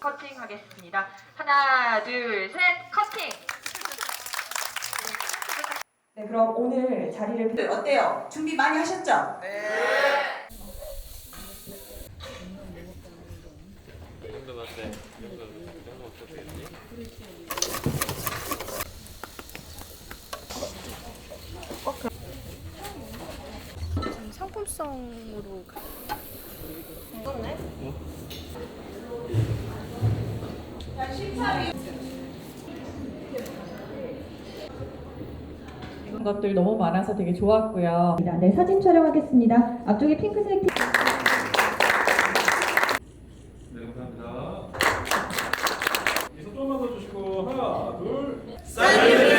커팅 하겠습니다. 하나, 둘, 셋, 커팅! 네, 그럼 오늘 자리를 네, 어때요? 준비 많이 하셨죠? 이 정도 맞대. 이 정도, 이 정도 어떻게 되지? 상품성으로 이런 것들 너무 많아서 되게 좋았고요. 네, 사진 촬영하겠습니다. 앞쪽에 핑크색 티. 네, 감사합니다. 계속 좀만 더 주시고 하나, 둘, 셋.